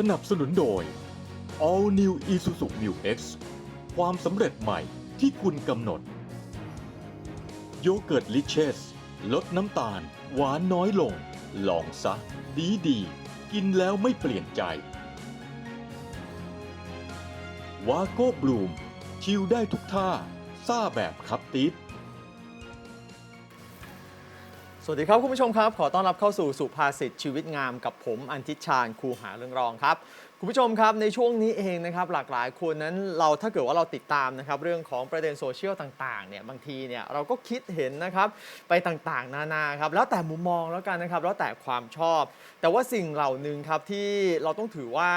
สนับสนุนโดย All New Isuzu Mu X ความสำเร็จใหม่ที่คุณกำหนด โยเกิร์ตลิเชส ลดน้ำตาล หวานน้อยลง ลองซะ ดีดีๆกินแล้วไม่เปลี่ยนใจวาโก้บลูม ชิลได้ทุกท่า ซ่าแบบคับติด สวัสดีครับคุณผู้ชมครับ ขอต้อนรับเข้าสู่สุภาษิตชีวิตงามกับผมอันทิชชาญครูหาเรื่องรองครับ คุณผู้ชมครับในช่วงนี้เองนะครับหลากหลายคนนั้นเราถ้าเกิดว่าเราติดตามนะครับเรื่องของประเด็นโซเชียลต่างๆเนี่ยบางทีเนี่ยเราก็คิดเห็นนะครับไปต่างๆ นานาครับแล้วแต่มุมมองแล้วกันนะครับแล้วแต่ความชอบ แต่ว่าสิ่งเหล่านึงครับที่เราต้องถือว่า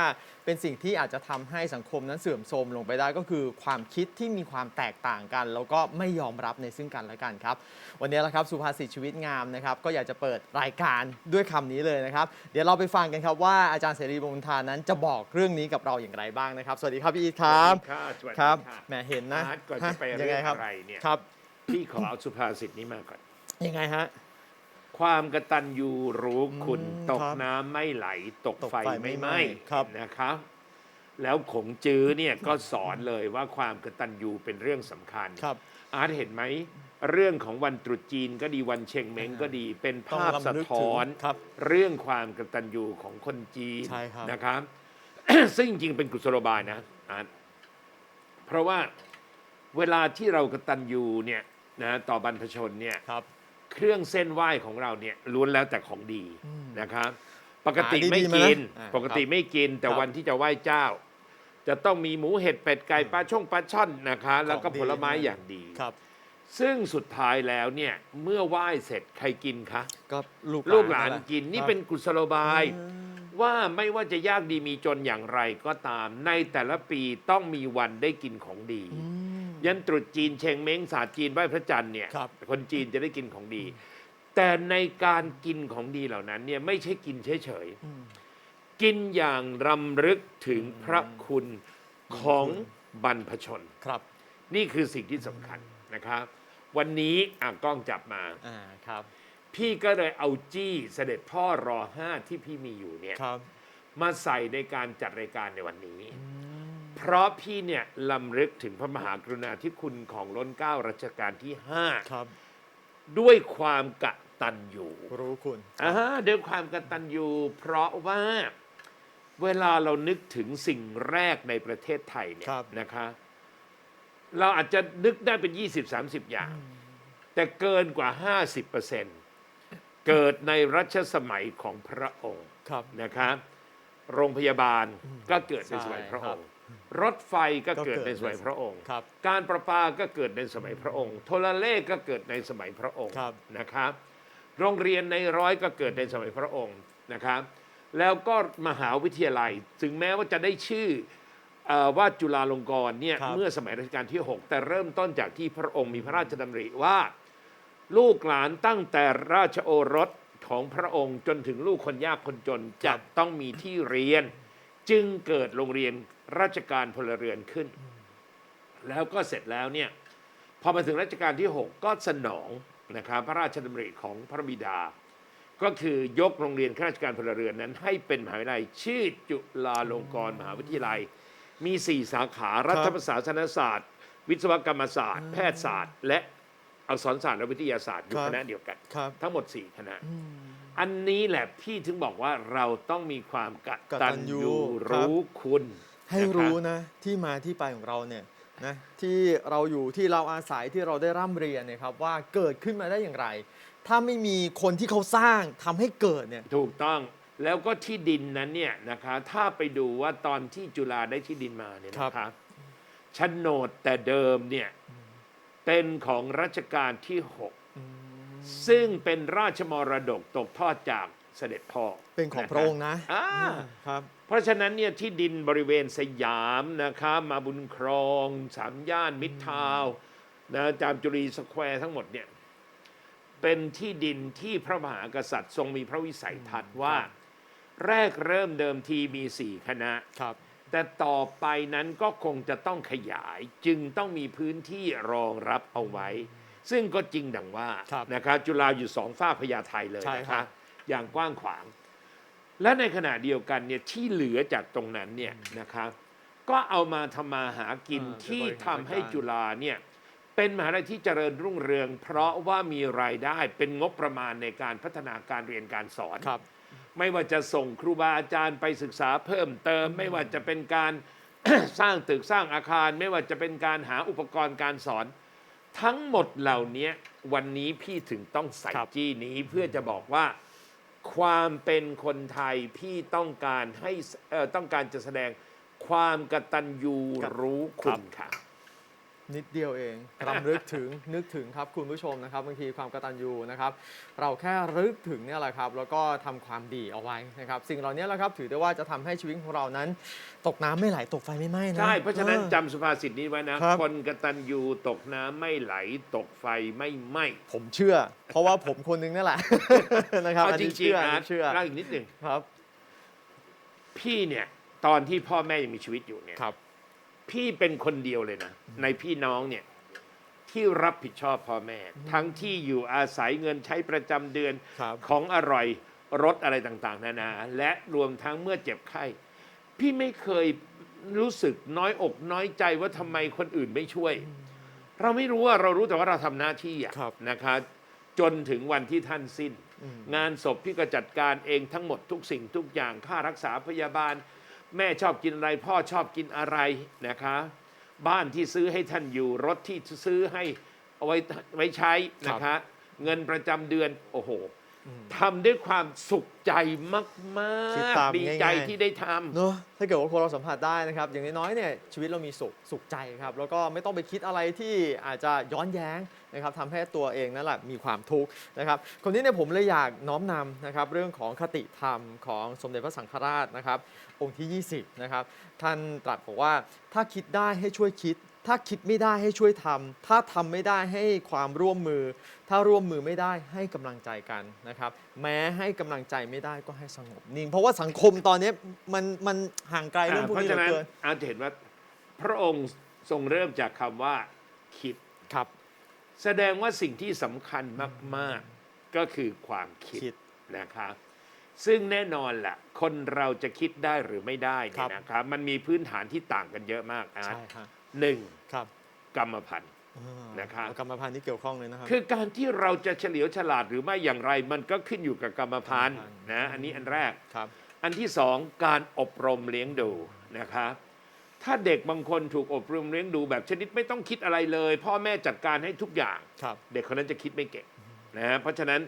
เป็นสิ่งที่อาจจะทำให้สังคมนั้นเสื่อมโทรมลงไปได้ก็คือความคิดที่มีความแตกต่างกัน แล้วก็ไม่ยอมรับในซึ่งกันและกันครับ วันนี้ละครับสุภาษิตชีวิตงามนะครับก็อยากจะเปิดรายการด้วยคำนี้เลยนะครับ เดี๋ยวเราไปฟังกันครับว่าอาจารย์เสรีบุญทานั้นจะบอกเรื่องนี้กับเราอย่างไรบ้างนะครับ สวัสดีครับพี่อีทครับสวัสดีค่ะสวัสดีครับค่ะแหมเห็นนะอาร์ตก่อนฮจะไปยัเรื่องไงครับอะไรเนี่ยครับพี่ขอเอาสุภาษิตนี้มาก่อน ยังไงฮะ ความกตัญญูรู้คุณอืมตกครับน้ำไม่ไหล ตกตกไฟไฟไม่ไม่ไหไหม้ม้ครับนะครับแล้วขงจื้อเนี่ยก็สอนเลยว่าความกตัญญูเป็นเรื่องสำคัญครับอาร์ตเห็นไหมเรื่องของวันตรุษจีนก็ดีวันเชงเม้งก็ดีเป็นภาพต้องสะรำลึกท้อนถึงครับเรื่องความกตัญญูของคนจีนใช่ครับนะครับ ซึ่งจริงๆเป็นกุศโลบายนะอาร์ตเพราะว่าเวลาที่เรากตัญญูเนี่ยนะต่อบรรพชนเนี่ยครับเครื่องเส้นไหว้ของเราเนี่ยล้วนแล้วแต่ของดีอืมนะครับ ปกติหาดีๆไม่มานะกินอ่าปกติครับไม่กินแต่ครับวันที่จะไหว้เจ้า จะต้องมีหมูเห็ดเป็ดไก่ปลาช่งปลาช่อนนะคะ แล้วก็ของดีผลไม้นะอย่างดีครับ ซึ่งสุดท้ายแล้วเนี่ยเมื่อไหว้เสร็จใครกินคะก็ลูกลูกหลานแะกินนี่ครับเป็นกุศโลบายอืม ว่าไม่ว่าจะยากดีมีจนอย่างไรก็ตาม ในแต่ละปีต้องมีวันได้กินของดีอืมยันตรุษจีนเชงเม้งศาสตร์จีนไหว้พระจันทร์เนี่ยครับ คนจีนจะได้กินของดี แต่ในการกินของดีเหล่านั้นเนี่ยไม่ใช่กินเฉยอืมๆกินอย่างรำลึกถึงพระคุณของบรรพชน ครับ นี่คือสิ่งที่สำคัญนะครับ วันนี้อะกล้องจับมา อ่า ครับ พี่ก็เลยเอาจี้เสด็จพ่อรอห้าที่พี่มีอยู่เนี่ยครับ มาใส่ในการจัดรายการในวันนี้อืมเพราะพี่เนี่ยลำลึกถึงพระมหากรุณาธิคุณของล้นเกล้ารัชกาลที่ครับ5ด้วยความกตัญญูรู้คุณอ่าด้วยความกตัญญูเพราะว่าเวลาเรานึกถึงสิ่งแรกในประเทศไทยเนี่ยครับนะคะ เราอาจจะนึกได้เป็น 20-30 อย่าง แต่เกินกว่า 50%เกิดในรัชสมัยของพระองค์ครับ นะครับโรงพยาบาลก็เกิดในใช่สมัยพระคอรับงค์ รถไฟก็ก็เกิดเกิดในสมัยพระองค์ ครับการประปาก็เกิดในสมัยพระองค์ โทรเลขก็เกิดในสมัยพระองค์ครับ นะครับ โรงเรียนในร้อยก็เกิดในสมัยพระองค์นะครับ แล้วก็มหาวิทยาลัย ถึงแม้ว่าจะได้ชื่อเอ่อว่าจุฬาลงกรณ์เนี่ยครับ เมื่อสมัยรัชกาลที่ 6 แต่เริ่มต้นจากที่พระองค์มีพระราชดำริว่า ลูกหลานตั้งแต่ราชโอรสของพระองค์จนถึงลูกคนยากคนจนจะต้องมีที่เรียน จึงเกิดโรงเรียนราชการพลเรือนขึ้น แล้วก็เสร็จแล้วเนี่ยพอมาถึงรัชกาลที่ 6 ก็สนองนะครับพระราชดำริของพระบิดา ก็คือยกโรงเรียนข้าราชการพลเรือนนั้น ให้เป็นมหาวิทยาลัยชื่อจุฬาลงกรณ์มหาวิทยาลัย มี 4 สาขารัฐประศาสนศาสตร์ วิศวกรรมศาสตร์ แพทยศาสตร์ และ อักษรศาสตร์และวิทยาศาสตร์อยู่ครับคณะเดียวกัน ครับ ทั้งหมด 4 คณะอืมอันนี้แหละพี่ถึงบอกว่าเราต้องมีความกกตัตัญญญูญูครับ รู้คุณให้นะคบ รู้นะที่มาที่ไปของเราเนี่ยนะที่เราอยู่ที่เราอาศัยที่เราได้ร่ำเรียนเนี่ยครับว่าเกิดขึ้นมาได้อย่างไร ถ้าไม่มีคนที่เขาสร้างทำให้เกิดเนี่ย ถูกต้องแล้วก็ที่ดินนั้นเนี่ยนะคะถ้าไปดูว่าตอนที่จุฬาได้ที่ดินมาเนี่ยนะคะโฉนดแต่เดิมเนี่ย เป็นของรัชกาลที่ 6 ซึ่งเป็นราชมรดกตกทอดจากเสด็จพ่อเป็นของพระองค์นะอ่าครับ เพราะฉะนั้นเนี่ยที่ดินบริเวณสยามนะคะมาบุญครอง สามย่านมิตรทาวน์นะจามจุรีสแควร์ทั้งหมดเนี่ยเป็นที่ดินที่พระมหากษัตริย์ทรงมีพระวิสัยทัศน์ว่า แรกเริ่มเดิมทีมีสี่คณะครับ แต่ต่อไปนั้นก็คงจะต้องขยายจึงต้องมีพื้นที่รองรับเอาไว้ ซึ่งก็จริงดังว่าครับนะครับจุฬาอยู่สองฝ้ากพญาไทเลยใช่นะครัคะบ อย่างกว้างขวาง และในขณะเดียวกันเนี่ยที่เหลือจากตรงนั้นเนี่ยนะครับก็เอามาทำมาหากินเออที่เป็นบริหารทำให้จัดการ จุฬาเนี่ยเป็นมหาลัยที่เจริญรุ่งเรือง เพราะว่ามีรายได้เป็นงบประมาณในการพัฒนาการเรียนการสอน ครับ ไม่ว่าจะส่งครูบาอาจารย์ไปศึกษาเพิ่มเติม ไม่ว่าจะเป็นการ สร้างตึกสร้างอาคาร ไม่ว่าจะเป็นการหาอุปกรณ์การสอน ทั้งหมดเหล่านี้วันนี้พี่ถึงต้องใส่ครับจี้นี้เพื่อจะบอกว่าความเป็นคนไทยพี่ต้องการให้เอ่อต้องการจะแสดงความกตัญญูรู้คุณค่ะ นิดเดียวเองรำลึกถึงนึกถึงครับคุณผู้ชมนะครับบางทีความกตัญญูนะครับ เราแค่รึกถึงเนี่ยแหละครับ แล้วก็ทำความดีเอาไว้นะครับ สิ่งเหล่านี้แหละครับ ถือได้ว่าจะทำให้ชีวิตของเรานั้น ตกน้ำไม่ไหลตกไฟไม่ไหม้นะใช่เพราะฉะนั้นออจำสุภาษิตนี้ไว้นะครับคนกตัญญูตกน้ำไม่ไหลตกไฟไม่ไหม้ผมเชื่อ เพราะว่าผมคนนึงนั่นแหละนะครับเอาอันจนี้ริงเชื่อๆอันนะนี้เชื่อเล่าอีกนิดหนึ่งครับ พี่เนี่ยตอนที่พ่อแม่ยังมีชีวิตอยู่เนี่ยครับ พี่เป็นคนเดียวเลยนะ ในพี่น้องเนี่ยที่รับผิดชอบพ่อแม่ ทั้งที่อยู่อาศัยเงินใช้ประจำเดือนครับ ของอร่อยรสอะไรต่างๆ นานา และรวมทั้งเมื่อเจ็บไข้ พี่ไม่เคยรู้สึกน้อยอกน้อยใจว่าทำไมคนอื่นไม่ช่วย เราไม่รู้ว่าเรารู้แต่ว่าเราทำหน้าที่อะครับ นะคะ จนถึงวันที่ท่านสิ้นอืมงานศพพี่ก็จัดการเองทั้งหมดทุกสิ่งทุกอย่างค่ารักษาพยาบาล แม่ชอบกินอะไร พ่อชอบกินอะไรนะคะ บ้านที่ซื้อให้ท่านอยู่รถที่ซื้อให้เอาไว้ไว้ใช้นะคะ เงินประจำเดือนโอ้โห ทำด้วยความสุขใจมาคิดกตามๆดีใจง่ายๆ ที่ได้ทำ เนอะถ้าเกิดว่าคนเราสัมผัสได้นะครับ อย่างน้อยๆเนี่ยชีวิตเรามีสุขสุขใจครับ แล้วก็ไม่ต้องไปคิดอะไรที่อาจจะย้อนแย้งนะครับทำให้ตัวเองนั่นแหละมีความทุกข์นะครับ คนนี้เนี่ยผมเลยอยากน้อมนำนะครับ เรื่องของคติธรรมของสมเด็จพระสังฆราชนะครับ องค์ที่ 20 นะครับ ท่านตรัสบอกว่าถ้าคิดได้ให้ช่วยคิด ถ้าคิดไม่ได้ให้ช่วยทำถ้าทำไม่ได้ให้ความร่วมมือ ถ้าร่วมมือไม่ได้ให้กำลังใจกันนะครับ แม้ให้กำลังใจไม่ได้ก็ให้สงบนิ่ง เพราะว่าสังคมตอนนี้มันมันห่างไกลเรื่องพวกเพราะนี้เหฉะลือนั้นเกินอาจจะเห็นว่าพระองค์ทรงเริ่มจากคำว่าคิด ครับ แสดงว่าสิ่งที่สำคัญมาก ๆ ก็คือความคิดคิดนะครับ ซึ่งแน่นอนแหละคนเราจะคิดได้หรือไม่ได้ครัเนี่ยบ นะครับ มันมีพื้นฐานที่ต่างกันเยอะมากอาร์ตใช่ครับ หนึ่งครับกรรมพันธุ์อ่านะครับกรรมพันธุ์ที่เกี่ยวข้องเลยนะครับคือการที่เราจะเฉลียวฉลาดหรือไม่อย่างไร มันก็ขึ้นอยู่กับกรรมพันธุ์กรรมพันธุ์นะอันนี้อันแรกครับ อันที่สองการอบรมเลี้ยงดูนะครับถ้าเด็กบางคนถูกอบรมเลี้ยงดูแบบชนิดไม่ต้องคิดอะไรเลย พ่อแม่จัดการให้ทุกอย่างครับเด็กคนนั้นจะคิดไม่เก่งนะฮะเพราะฉะนั้น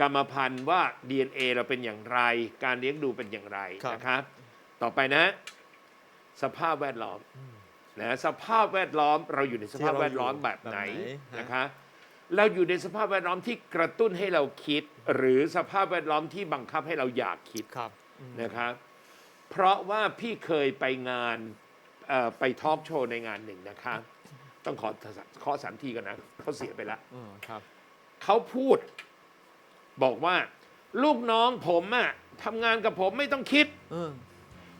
กรรมพันธุ์ว่า DNA เราเป็นอย่างไร การเลี้ยงดูเป็นอย่างไรครับนะครับ ต่อไปนะ สภาพแวดล้อม นะสภาพแวดล้อมเราอยู่ในสภาพแวดล้อมแบบไหนแบบไหนฮะ นะคะ เราอยู่ในสภาพแวดล้อมที่กระตุ้นให้เราคิด หรือสภาพแวดล้อมที่บังคับให้เราอยากคิด ครับอืม นะครับ เพราะว่าพี่เคยไปงานเอ่อไปทอล์กโชว์ในงานหนึ่งนะคะ ต้องขอขอสันทีกันนะเขาเสียไปแล้วอ๋อครับ เขาพูด บอกว่า ลูกน้องผมอะทำงานกับผมไม่ต้องคิดเออ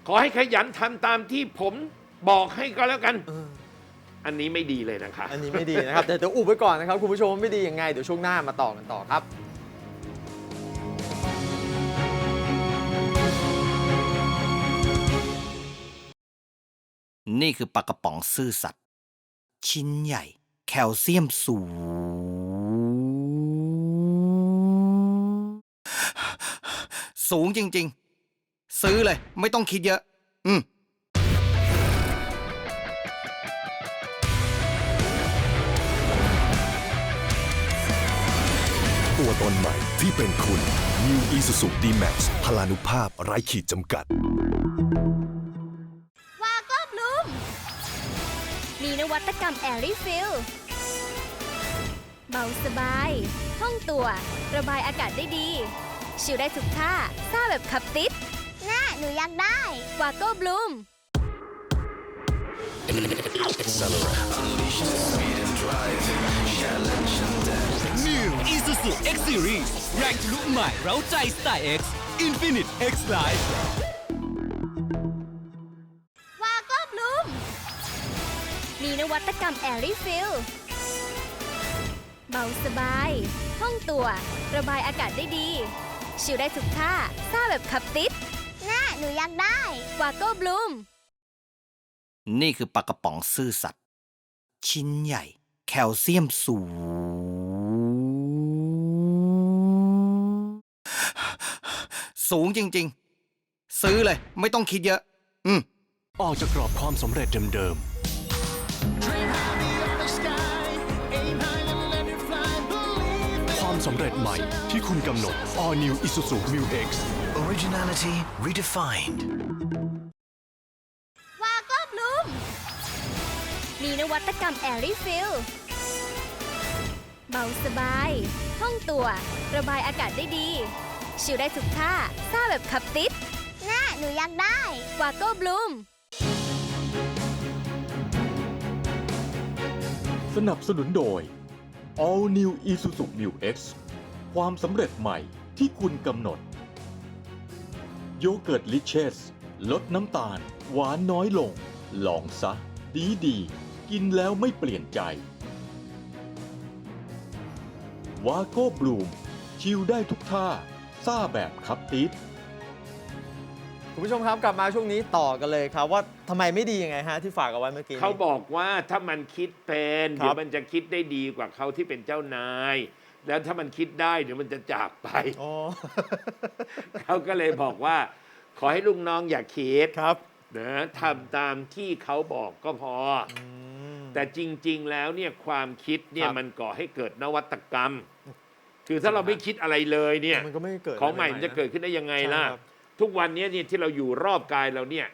ขอให้ขยันทำตามที่ผม บอกให้ก็แล้วกันเอออันนี้ไม่ดีเลยนะคะอันนี้ไม่ดีนะครับ แต่เดี๋ยวอุบไว้ก่อนนะครับ คุณผู้ชมว่าไม่ดียังไง เดี๋ยวช่วงหน้ามาต่อกันต่อครับนี่คือปลากระป๋องซื่อสัตย์ชิ้นใหญ่ แคลเซียมสูง สูงจริง ๆ ซื้อเลย ไม่ต้องคิดเยอะ อืม ตัวตนใหม่ที่เป็นคุณ New Isuzu D-Max พลานุภาพไร้ขีดจำกัด วาก็บลูม มีนวัตกรรมแอรี่ฟิลเบาสบายห้องตัว ระบายอากาศได้ดี ชิลได้ทุกท่าซ่าแบบขับติด น่า หนูอยากได้ วาก็บลูม New Isuzu X Series แรงทะลุใหม่เร้าใจสไตล์ X Infinite X Life วาก็บลูม มีนวัตกรรมแอรี่ฟิลเบาสบายห้องตัว ระบายอากาศได้ดี ชิลได้ทุกท่าซ่าแบบขับติดหนูอยากได้ วาโก้บลูม นี่คือปลากระป๋องซื่อสัตย์ชิ้นใหญ่ แคลเซียมสูง สูงจริง ๆ ซื้อเลย ไม่ต้องคิดเยอะ อืม ออกจากกรอบความสำเร็จเดิม ๆ ความสำเร็จใหม่ที่คุณกำหนด All New Isuzu Mu X Originality redefined. วาโก้บลูม มีนวัตกรรมแอรี่ฟิลเบาสบาย ห้องตัว ระบายอากาศได้ดี ชิลได้ทุกท่าซ่าแบบขับติดน่าหนูอยากได้ วาโก้บลูม สนับสนุนโดย All New Isuzu Mu X ความสำเร็จใหม่ที่คุณกำหนด โยเกิร์ตลิเชส ลดน้ำตาล หวานน้อยลง ลองซะ ดีดีๆกินแล้วไม่เปลี่ยนใจ วาโก้บลูม ชิลได้ทุกท่า ซ่าแบบคับติดคุณผู้ชมครับกลับมาช่วงนี้ต่อกันเลยครับ ว่าทำไมไม่ดียังไงฮะที่ฝากเอาไว้เมื่อกี้นี้ เขาบอกว่าถ้ามันคิดเป็นครับ เดี๋ยวมันจะคิดได้ดีกว่าเขาที่เป็นเจ้านาย แล้วถ้ามันคิดได้เดี๋ยวมันจะจากไป อ๋อ เขาก็เลยบอกว่า ขอให้ลูกน้องอย่าคิดครับนะทำตามที่เขาบอกก็พอออืม แต่จริง ๆ แล้วเนี่ยความคิดเนี่ยครับ มันก่อให้เกิดนวัตกรรม คือถ้าเราไม่คิดอะไรเลยเนี่ย มันก็ไม่เกิดของใหม่ะไรมันจะเกิดขึ้นได้ยังไงใช่ล่ะครับ ทุกวันนี้เนี่ยที่เราอยู่รอบกายเราเนี่ย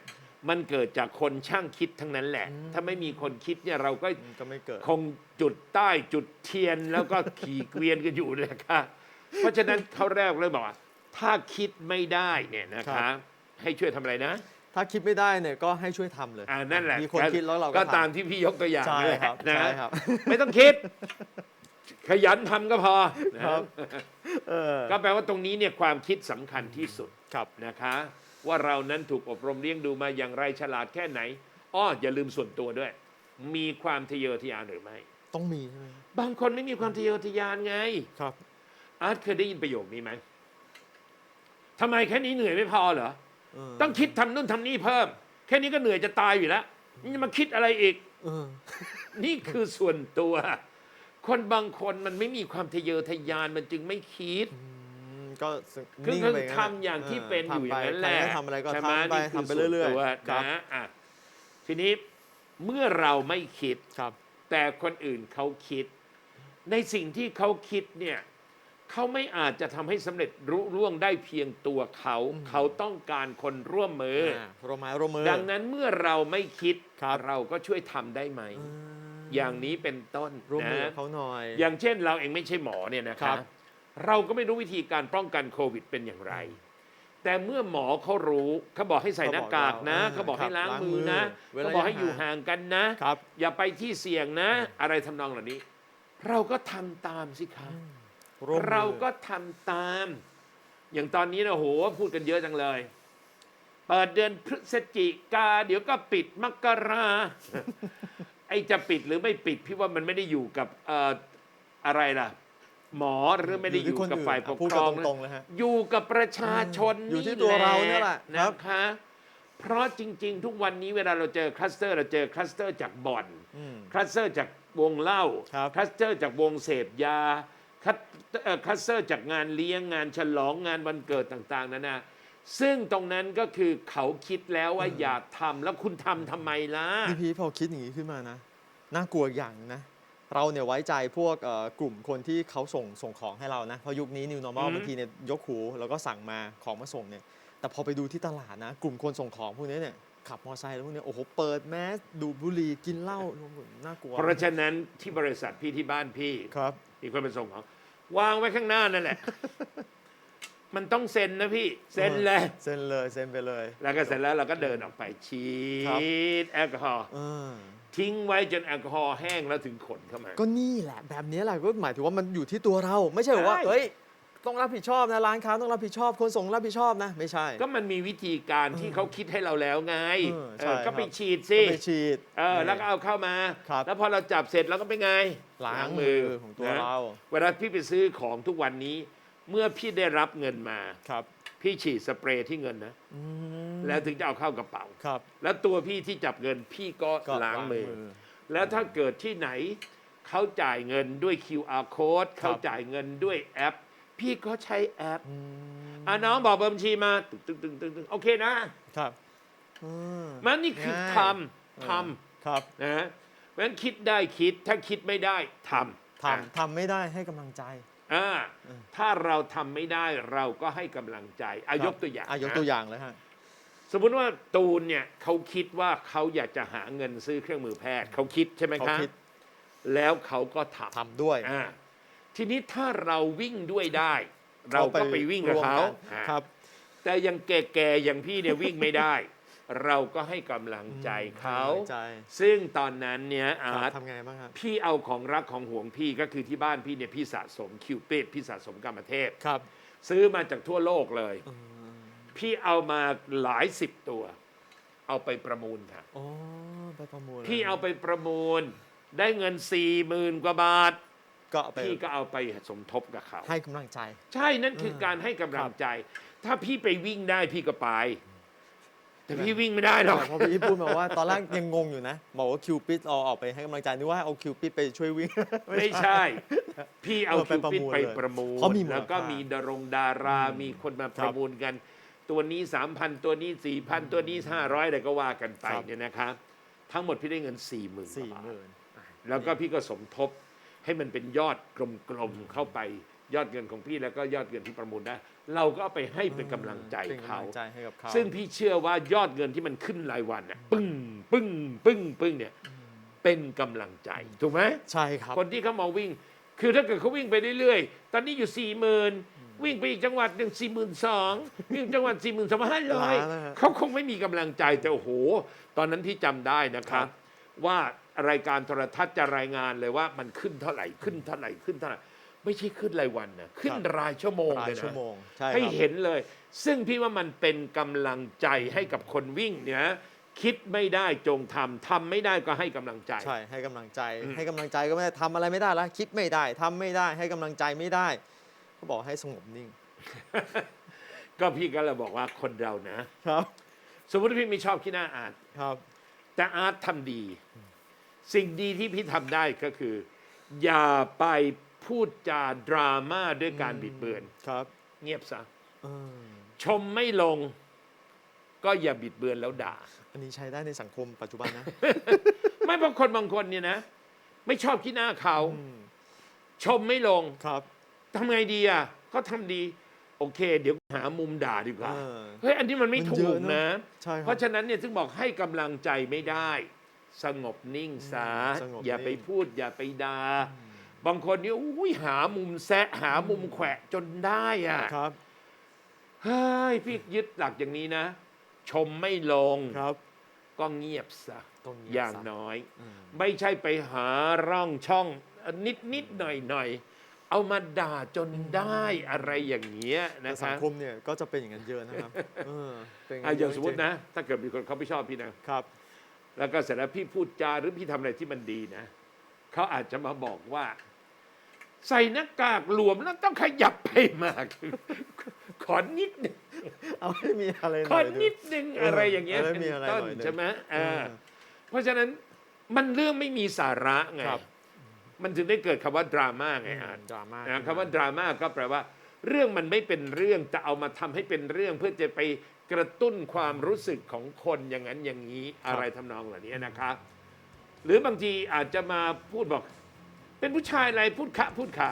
มันเกิดจากคนช่างคิดทั้งนั้นแหละ ถ้าไม่มีคนคิดเนี่ยเราก็มันก็ไม่เกิด คงจุดใต้จุดเทียนแล้วก็ขี่เกวียนกันอยู่เลยค่ะ เพราะฉะนั้นเขาแรกเลยบอกว่า ถ้าคิดไม่ได้เนี่ยนะครัคะ บ ให้ช่วยทำอะไรนะ ถ้าคิดไม่ได้เนี่ยก็ให้ช่วยทำเลย อ่านั่นแหละมีคนคิดแล้วเราก็ก็ทำ ตามที่พี่ยกตัวอย่างใช่นั่นแหละครับนะใช่ครับ ไม่ต้องคิด ขยันทำก็พอนะครับเออก็แปลว่าตรงนี้เนี่ยความคิดสำคัญที่สุดครับนะคะ ว่าเรานั้นถูกอบรมเลี้ยงดูมาอย่างไรฉลาดแค่ไหนอ้ออย่าลืมส่วนตัวด้วย มีความทะเยอทะยานหรือไม่ ต้องมีใช่ไหมบางคนไม่มีความทะเยอทะยานไง ครับ อาร์ตเคยได้ยินประโยคนี้ไหมทำไมแค่นี้เหนื่อยไม่พอเหรอเออต้องคิดทำนู่นทำนี่เพิ่ม แค่นี้ก็เหนื่อยจะตายอยู่แล้วนี่จะมาคิดอะไรอีก เออนี่คือส่วนตัว คนบางคนมันไม่มีความทะเยอทะยานมันจึงไม่คิดอืมก็สึคือนิ่งคือไปงั้นทำอย่างที่เป็นอยู่อย่างนั้นแหละใครให้ทำอะไรก็ใช่หมทำไปนี่คือทำไปเรื่อยส่วนตัวๆครับนะอะทีนี้เมื่อเราไม่คิดครับ แต่คนอื่นเขาคิด ในสิ่งที่เขาคิดเนี่ยเขาไม่อาจจะทำให้สำเร็จรุ่ร่วงได้เพียงตัวเขา เขาต้องการคนร่วมมือออ่าร่วมไม้ร่วมมือ ดังนั้นเมื่อเราไม่คิดครับเราก็ช่วยทำได้ไหม อืมอย่างนี้เป็นต้นร่วมมือนะกับเขาหน่อย อย่างเช่นเราเองไม่ใช่หมอเนี่ยนะคครัรับเราก็ไม่รู้วิธีการป้องกันโควิดเป็นอย่างไร แต่เมื่อหมอเขารู้เขาบอกให้ใส่หน้ากากนะเขาเขาบบออกกให้ให้ล้าล้างงมืมืออนะเว้นเขาบอกให้ระยะอยู่ห่างกันนะ ครับ อย่าไปที่เสี่ยงนะ อะไรทำนองเหล่านี้ เราก็ทำตามสิคะร่วมมือเราก็ทำตาม อย่างตอนนี้นะโหพูดกันเยอะจังเลย เปิดเดือนพฤศจิกา เดี๋ยวก็ปิดมกรา ไอจะปิดหรือไม่ปิดพี่ว่ามันไม่ได้อยู่กับเอ่ออะไรล่ะ หมอหรือไม่ได้อยู่กับฝ่ายปกพูดครองกันนะตรงๆเลยฮะ อยู่กับประชาชนอยู่ที่ตัวเราเนี่ยแหละครับนะคะ เพราะจริง ๆ ทุกวันนี้เวลาเราเจอคลัสเตอร์ เราเจอคลัสเตอร์จากบ่อน อืม คลัสเตอร์จากวงเล่าครับคลัสเตอร์จากวงเสพยาคลัสเอ่อคลัสเตอร์จากงานเลี้ยงงานฉลองงานวันเกิดต่างๆนานา ซึ่งตรงนั้นก็คือเขาคิดแล้วว่าอย่าทำแล้วคุณทำทำไมล่ะ พี่พีชพอคิดอย่างนี้ขึ้นมานะ น่ากลัวอย่างหนึ่งนะ เราเนี่ยไว้ใจพวกเอ่อกลุ่มคนที่เขาส่งส่งของให้เรานะเพราะยุคนี้ new normal อืม บางทีเนี่ยยกหูแล้วก็สั่งมาของมาส่งเนี่ย แต่พอไปดูที่ตลาดนะ กลุ่มคนส่งของพวกนี้เนี่ยขับมอเตอร์ไซค์แล้วพวกเนี้ยโอ้โหเปิดแมสดูดบุหรี่กินเหล้าโอ้โหน่ากลัวเพราะฉะนั้นที่บริษัทพี่ที่บ้านพี่ ครับ มีคนไปส่งของ วางไว้ข้างหน้านั่นแหละ มันต้องเซ็นนะพี่เซ็นเลยเซ็นเลยเซ็นไปเลย แล้วก็เสร็จแล้วเราก็เดินออกไปฉีครับดแอลกอฮอล์เออทิ้งไว้จนแอลกอฮอล์แห้งแล้วถึงขนเข้ามา ก็นี่แหละแบบนี้แหละก็หมายถึงว่ามันอยู่ที่ตัวเรา ไม่ใช่แบบว่าใช่เฮ้ยต้องรับผิดชอบนะร้านค้าต้องรับผิดชอบคนส่งรับผิดชอบนะ ไม่ใช่ ก็มันมีวิธีการที่เขาคิดให้เราแล้วไงเออเอใช่อก็ไปครับฉีดก็สิไปฉีดเออแล้วก็เอาเข้ามาครับแล้วพอเราจับเสร็จเราก็ไปไงล้างมือของตัวนะเราเวลาพี่ไปซื้อของทุกวันนี้ เมื่อพี่ได้รับเงินมา ครับ พี่ฉีดสเปรย์ที่เงินนะ อืม แล้วถึงจะเอาเข้ากระเป๋า ครับแล้วตัวพี่ที่จับเงินพี่ก็ก็ล้างมือล้างมือแล้วถ้าเกิดที่ไหนเขาจ่ายเงินด้วย QR code เขาจ่ายเงินด้วยแอป พี่ก็ใช้แอปอะน้องบอกเบอร์บัญชีมาตึงตึงตึงตึงตึงโอเคนะ ครับอืม มันนี่คือง่าย ทำทครับำนะเพราะฉะนั้นคิดได้คิดถ้าคิดไม่ได้ทำทำทำไม่ได้ให้กำลังใจ อ่าถ้าเราทำไม่ได้เราก็ให้กำลังใจอายกตัวอย่างอะยกนะตัวอย่างเลยฮะ สมมุติว่าตูนเนี่ยเขาคิดว่าเขาอยากจะหาเงินซื้อเครื่องมือแพทย์เขาคิดใช่ไหมเขาครับคิด แล้วเขาก็ทำ ทำด้วย อ่าทีนี้ถ้าเราวิ่งด้วยได้ เราก็ไปวิ่งกับเขาร่วมนอ่าครับ แต่อยังแก่ๆอย่างพี่เนี่ยวิ่งไม่ได้ เราก็ให้กำลังใจเขา ให้กำลังใจ ซึ่งตอนนั้นเนี่ยครัอาร์บตทำไงบ้างครับ พี่เอาของรักของห่วงพี่ก็คือที่บ้านพี่เนี่ยพี่สะสมคิวปิดพี่สะสมกรรมเทพ ครับซื้อมาจากทั่วโลกเลยพี่เอามาหลายสิบตัว เอาไปประมูลค่ะโอ้ไปประมูลพี่เอาไปประมูล ได้เงินสี่หมื่นกว่าบาท ก็เอาไปพี่ก็เอาไปสมทบกับเขา ให้กำลังใจ ใช่นั่นคือการให้กำลังใจ ถ้าพี่ไปวิ่งได้พี่ก็ไป แต่พี่วิ่งไม่ได้หรอกเพราะพี่พูดมาว่าตอนแรกยังงงอยู่นะบอกว่าคิวปิดเอาออกไปให้กำลังใจนึกว่าเอาคิวปิดไปช่วยวิ่ง ไม่ใช่ พี่เอาเออไปคิวประปิดมูลไปเลยประมูลเพราะมีมูลค่าแล้วก็มีดารงดารา มีคนมาประมูลกัน ตัวนี้สามพันตัวนี้สี่พันตัวนี้ห้าร้อยอะไรก็ว่ากันไปครับ เนี่ยนะครับ ทั้งหมดพี่ได้เงินสี่หมื่นสี่หมื่น แล้วก็พี่ก็สมทบให้มันเป็นยอดกลมๆเข้าไป ยอดเงินของพี่แล้วก็ยอดเงินที่ประมูลได้เราก็เอาไปให้เป็นกำลังใจเป็นกำเขา ลังใจให้กับเขาซึ่งพี่เชื่อว่ายอดเงินที่มันขึ้นรายวันน่ะปึ้งปึ้งปึ้งปึ้งเนี่ยเป็นกำลังใจถูกไหม ใช่ครับ คนที่เขามาวิ่ง คือถ้าเกิดเขาวิ่งไปเรื่อยๆ ตอนนี้อยู่สี่หมื่นวิ่งไปอีกจังหวัดหนึ่งสี่หมื่นสองวิ่งจังหวัดสี่หมื่นสองพันห้าร้อยล้านแล้วฮะเขาคงไม่มีกำลังใจแต่โอ้โห ตอนนั้นที่จำได้นะครับ ว่ารายการโทรทัศน์จะรายงานเลยว่ามันขึ้นเท่าไหร่ขึ้นเท่าไหร่ขึ้นเท่าไหร่ ไม่ใช่ขึ้นรายวันนะขึ้นรายชั่วโมงรายเลยนะชั่วโมงใช่คให้รับเห็นเลย ซึ่งพี่ว่ามันเป็นกำลังใจให้กับคนวิ่งเนี่ยนะคิดไม่ได้จงทำทำไม่ได้ก็ให้กำลังใจ ใช่ให้กำลังใจอืมให้กำลังใจก็ไม่ได้ทำอะไรไม่ได้แล้วคิดไม่ได้ทำไม่ได้ ให้กำลังใจไม่ได้เขาบอกให้สงบนิ่ง ก็พี่ก็เลยบอกว่าคนเรานะครับ สมมติว่าพี่ไม่ชอบขี้หน้าอาร์ตครับ แต่อาร์ตทำดี สิ่งดีที่พี่ทำได้ก็คือ อย่าไป พูดจาดราม่าด้วยการบิดเบือนครับ เงียบซะเออชมไม่ลง ก็อย่าบิดเบือนแล้วด่า อันนี้ใช้ได้ในสังคมปัจจุบันนะ ไม่บางคนบางคนเนี่ยนะ ไม่ชอบขี้หน้าเขาอืมชมไม่ลงครับทำไงดีอะก็ทำดี โอเค เดี๋ยวหามุมด่าดีกว่าเออเฮ้ยอันนี้มันไม่มันถูเยกอะนะนะใช่ครับเพราะฉะนั้นเนี่ยถึงบอกให้กำลังใจไม่ได้ สงบนิ่งซะสงบอย่าไปนิ่งพูดอย่าไปด่า บางคนนี่อุ้ยหามุมแซะหามุมแขวะจนได้อะครับเฮ้ยพี่ยึดหลักอย่างนี้นะ ชมไม่ลงครับ ก็เงียบซะต้องเงียบอย่างซะน้อยอืมไม่ใช่ไปหาร่องช่องนิดนิดหน่อยหน่อยเอามาด่าจนได้อะไรอย่างเงี้ยในนะสัคะงคมเนี่ยก็จะเป็นอย่างนั้นเยอะนะครับเออเป็นอะอย่างสมมติเะนะ ถ้าเกิดมีคนเขาไม่ชอบพี่นะครับ แล้วก็เสร็จแล้วพี่พูดจาหรือพี่ทำอะไรที่มันดีนะเขาอาจจะมาบอกว่า ใส่หน้ากากหลวมแล้วต้องขยับไปมากขอนิดหนึงเอาให้มีอะไรหขน่ออยนิดหนึงเอออะไรอย่างเงี้ยเอาให้เป็นมีอะไรต้นหน่อยหนึ่งใช่ไหมเออ่าอเพราะฉะนั้นมันเรื่องไม่มีสาระไงครับ มันถึงได้เกิดคำว่าดราม่าไงอ่านดราม่านะคำว่าดราม่าก็แปลว่า เรื่องมันไม่เป็นเรื่องจะเอามาทำให้เป็นเรื่องเพื่อจะไปกระตุ้นความรู้สึกของคนอย่างนั้นอย่างนี้อะไรทำนองเหล่านี้นะครับ หรือบางทีอาจจะมาพูดบอก เป็นผู้ชายอะไรพูดขะพูดขา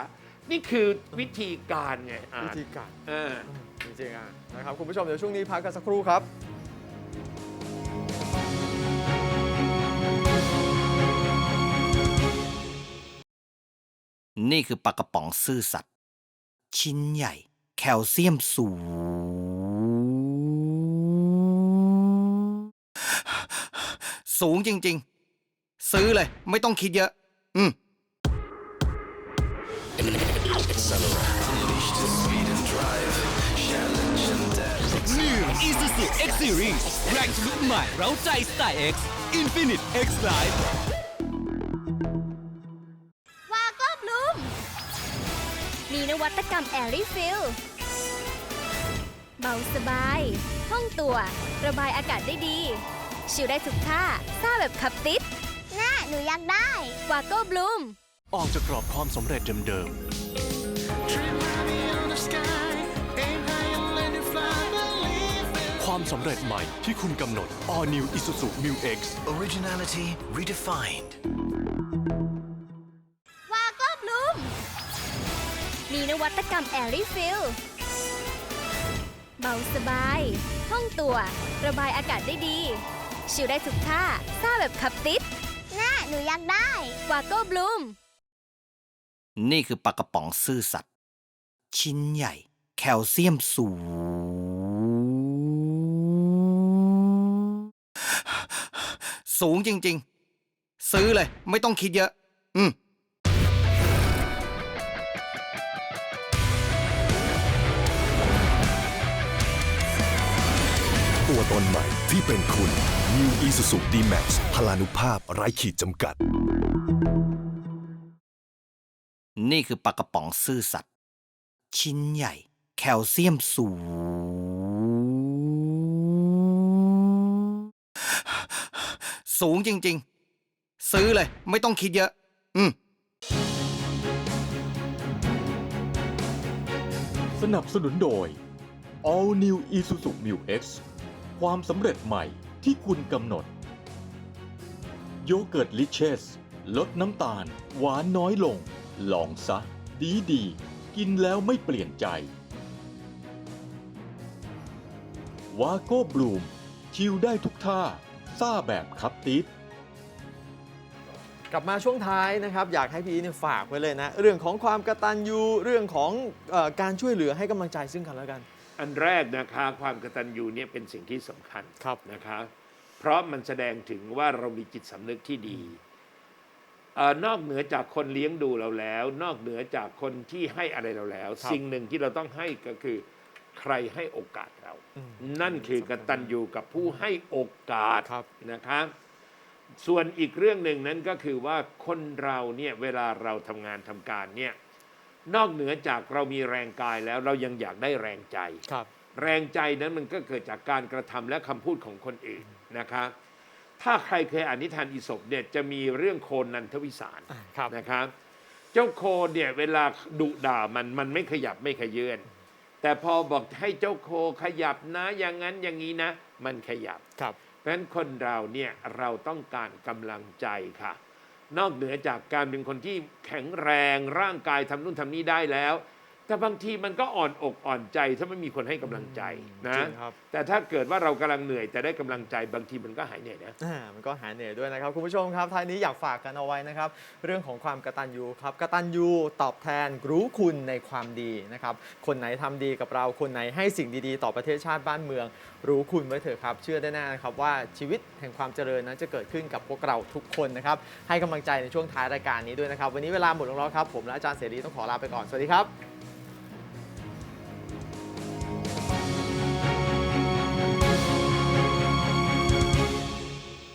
นี่คือวิธีการไงอ่าวิธีการเออ จริงๆอะนะครับคุณผู้ชมเดี๋ยวช่วงนี้พักกันสักครู่ครับ นี่คือปลากระป๋องซื่อสัตย์ชิ้นใหญ่ แคลเซียมสูง สูงจริง ๆ ซื้อเลย ไม่ต้องคิดเยอะ อืม New Isuzu X Series แรงทะลุใหม่เร้าใจสไตล์ X Infinite X Life วาก็บลูม มีนวัตกรรมแอรี่ฟิลเบาสบายห้องตัว ระบายอากาศได้ดี ชิลได้ทุกท่าซ่าแบบขับติดแน่หนูอยากได้วาโก้บลูม ออกจากกรอบความสำเร็จเดิมๆ ความสำเร็จใหม่ที่คุณกำหนด All New Isuzu Mu X Originality redefined. วาโก้บลูม มีนวัตกรรมแอรี่ฟิลเบาสบายห้องตัว ระบายอากาศได้ดี ชิลได้ทุกท่าซ่าแบบขับติดแน่หนูอยากได้วาโก้บลูม นี่คือปลากระป๋องซื่อสัตย์ ชิ้นใหญ่ แคลเซียมสูง สูงจริง ๆ ซื้อเลย ไม่ต้องคิดเยอะ อืมตัวตนใหม่ที่เป็นคุณ New Isuzu D-Max พลานุภาพไร้ขีดจำกัด นี่คือปลากระป๋องซื่อสัตย์ ชิ้นใหญ่ แคลเซียมสูง สูงจริง ๆ ซื้อเลย ไม่ต้องคิดเยอะ อืม สนับสนุนโดย All New Isuzu Mu X ความสำเร็จใหม่ที่คุณกำหนด โยเกิร์ตลิเชส ลดน้ำตาล หวานน้อยลง ลองซะ ดีดีๆ กินแล้วไม่เปลี่ยนใจ วาโก้บลูม ชิลได้ทุกท่า ซ่าแบบคับติดกลับมาช่วงท้ายนะครับ อยากให้พี่อีทเนี่ยฝากไว้เลยนะ เรื่องของความกตัญญูเรื่องของเออการช่วยเหลือให้กำลังใจซึ่งกันและกัน อันแรกนะคะความกตัญญูเนี่ยเป็นสิ่งที่สำคัญครับ นะคะ เพราะมันแสดงถึงว่าเรามีจิตสำนึกที่ดีเออ นอกเหนือจากคนเลี้ยงดูเราแล้ว นอกเหนือจากคนที่ให้อะไรเราแล้วครับสิ่งหนึ่งที่เราต้องให้ก็คือใครให้โอกาสเราอืมนั่นคือกตัญญูกับผู้ให้โอกาสครับนะคะส่วนอีกเรื่องหนึ่งนั้นก็คือว่าคนเราเนี่ยเวลาเราทำงานทำการเนี่ยนอกเหนือจากเรามีแรงกายแล้วเรายังอยากได้แรงใจครับแรงใจนั้นมันก็เกิดจากการกระทำและคำพูดของคนอื่นนะครับ ถ้าใครเคยอ่านนิทานอีสปเนี่ยจะมีเรื่องโคนนันทวิสารอ่าครับ นะครับ เจ้าโคเนี่ยเวลาดุด่ามันมันไม่ขยับไม่ขยื่นแต่พอบอกให้เจ้าโคขยับนะ อย่างนั้นอย่างนี้นะ มันขยับ ครับ เพราะฉะนั้นคนเราเนี่ยเราต้องการกำลังใจค่ะ นอกเหนือจากการเป็นคนที่แข็งแรงร่างกายทำนู่นทำนี่ได้แล้ว แต่บางทีมันก็อ่อนอกอ่อนใจถ้าไม่มีคนให้กำลังใจนะจริงครับ แต่ถ้าเกิดว่าเรากำลังเหนื่อยแต่ได้กำลังใจบางทีมันก็หายเหนื่อยนะ อ่ามันก็หายเหนื่อยด้วยนะครับ คุณผู้ชมครับท้ายนี้อยากฝากกันเอาไว้นะครับ เรื่องของความกตัญญูครับกตัญญูตอบแทนรู้คุณในความดีนะครับ คนไหนทำดีกับเราคนไหนให้สิ่งดีๆ ต่อประเทศชาติบ้านเมือง รู้คุณไว้เถอะครับ เชื่อได้แน่นะครับว่าชีวิตแห่งความเจริญนั้นจะเกิดขึ้นกับพวกเราทุกคนนะครับ ให้กำลังใจในช่วงท้ายรายการนี้ด้วยนะครับ วันนี้เวลาหมดลงแล้วครับ ผมและอาจารย์เสรีต้องขอลาไปก่อนสวัสดีครับ